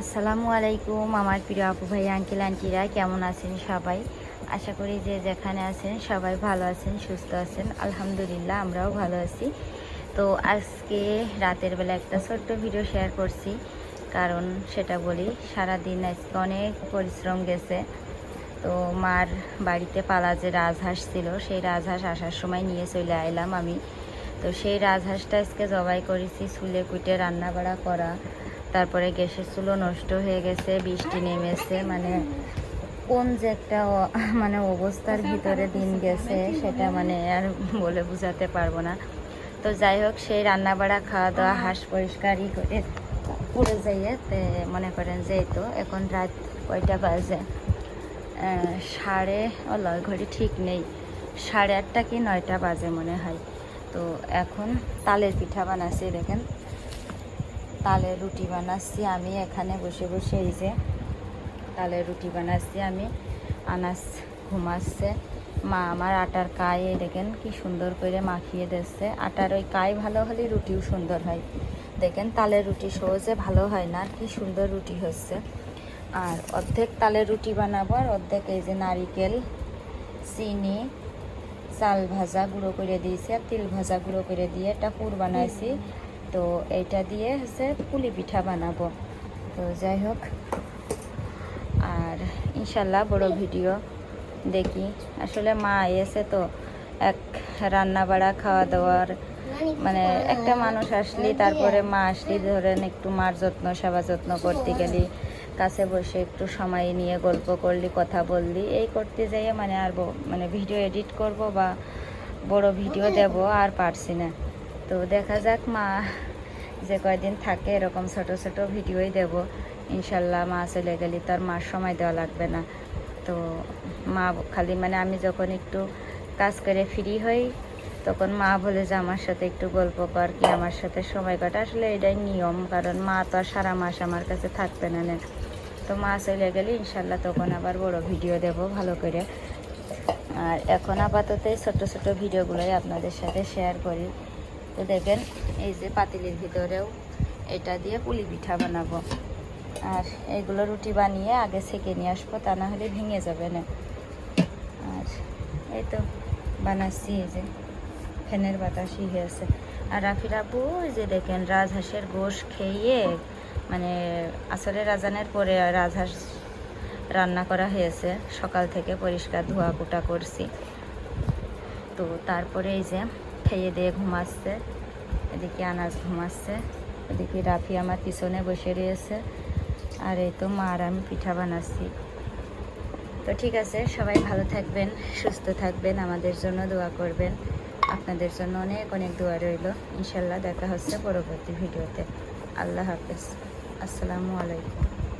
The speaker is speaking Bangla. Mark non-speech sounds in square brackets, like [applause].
আসসালামু আলাইকুম, আমার প্রিয় আপু ভাই আঙ্কেল আন্টিরা কেমন আছেন সবাই? আশা করি যে যেখানে আছেন সবাই ভালো আছেন, সুস্থ আছেন। আলহামদুলিল্লাহ, আমরাও ভালো আছি। তো আজকে রাতের বেলা একটা ছোট্ট ভিডিও শেয়ার করছি। কারণ সেটা বলি, সারাদিন আজকে অনেক পরিশ্রম গেছে। তো মার বাড়িতে পালা যে রাজহাঁস ছিল, সেই রাজহাঁস আসার সময় নিয়ে চলে আইলাম আমি। তো সেই রাজহাঁসটা আজকে জবাই করেছি, চুলে কুটে রান্না বাড়া করা। তারপরে গ্যাসের চুলো নষ্ট হয়ে গেছে বৃষ্টি নেমেছে মানে কোন যে একটা [laughs] মানে অবস্থার ভিতরে দিন গেছে সেটা মানে আর বলে বোঝাতে পারব না। তো যাই হোক সেই রান্না বাড়া খাওয়া দাওয়া হাঁস পরিষ্কারই করে পুড়ে যাইয়ে তে মনে করেন যে এই তো এখন রাত কয়টা বাজে? সাড়ে ও লয় ঘড়ি ঠিক নেই। সাড়ে আটটা কি নয়টা বাজে মনে হয়। তো এখন তালের পিঠা বানাচ্ছি দেখেন। তালের রুটি বানাচ্ছি আমি, এখানে বসে বসে এই যে তালের রুটি বানাচ্ছি আমি। আনাস ঘুমাচ্ছে। মা আমার আটার কায় দেখেন কি সুন্দর করে মাখিয়ে দিচ্ছে। আটার ওই কায় ভালো হলে রুটিও সুন্দর হয়। দেখেন তালের রুটি সহজে ভালো হয় না, কি সুন্দর রুটি হচ্ছে। আর অর্ধেক তালের রুটি বানাবো আর অর্ধেক এই যে নারিকেল, চিনি, চাল ভাজা গুঁড়ো করে দিয়েছি। আর তিল ভাজা গুঁড়ো করে দিয়ে একটা পুর বানাইছি। তো এইটা দিয়ে হচ্ছে পুলি পিঠা বানাবো। তো যাই হোক, আর ইনশাল্লাহ বড় ভিডিও দেখি। আসলে মা এসে তো এক রান্না বাড়া খাওয়া দাওয়ার মানে একটা মানুষ আসলি, তারপরে মা আসলি, ধরেন একটু মার যত্ন, সেবা যত্ন করতে গেলি, কাছে বসে একটু সময় নিয়ে গল্প করলি, কথা বললি, এই করতে যাইয়ে মানে আর মানে ভিডিও এডিট করব বা বড় ভিডিও দেব আর পারছি না। তো দেখা যাক মা যে কয়দিন থাকে, এরকম ছোট ছোট ভিডিওই দেব। ইনশাল্লাহ মা চলে গেলে তার মার সময় দেওয়া লাগবে না। তো মা খালি মানে আমি যখন একটু কাজ করে ফ্রি হই, তখন মা বলে যে আমার সাথে একটু গল্প কর কি আমার সাথে সময় কাটা। আসলে এটাই নিয়ম, কারণ মা তো আর সারা মাস আমার কাছে থাকবে না না। তো মা চলে গেলে ইনশাল্লাহ তখন আবার বড় ভিডিও দেব ভালো করে। আর এখন আপাতত ছোট ছোট ভিডিওগুলোই আপনাদের সাথে শেয়ার করি। তো দেখেন, এই যে পাতিলের ভিতরেও এটা দিয়ে পুলি পিঠা বানাবো। আর এইগুলো রুটি বানিয়ে আগে সেকে নিয়ে আসব, তা না হলে ভেঙে যাবে না। আর এই তো বানাচ্ছি, এই যে ফ্যানের বাতাসই হয়েছে আর রাফির ওই যে দেখেন, রাজহাঁসের গোশ খেয়ে মানে আসলে রাজানের পরে রাজহাঁস রান্না করা হয়েছে। সকাল থেকে পরিষ্কার ধোয়া কুটা করছি। তো তারপরে এই যে খেয়ে দিয়ে ঘুমাচ্ছে। এদিকে আনাজ ঘুমাচ্ছে। এদিকে রাফি আমার পিছনে বসে রয়েছে। আর এই তো মা আর আমি পিঠা বানাচ্ছি। তো ঠিক আছে, সবাই ভালো থাকবেন, সুস্থ থাকবেন, আমাদের জন্য দোয়া করবেন। আপনাদের জন্য অনেক অনেক দোয়া রইল। ইনশাল্লাহ দেখা হচ্ছে পরবর্তী ভিডিওতে। আল্লাহ হাফেজ। আসসালামু আলাইকুম।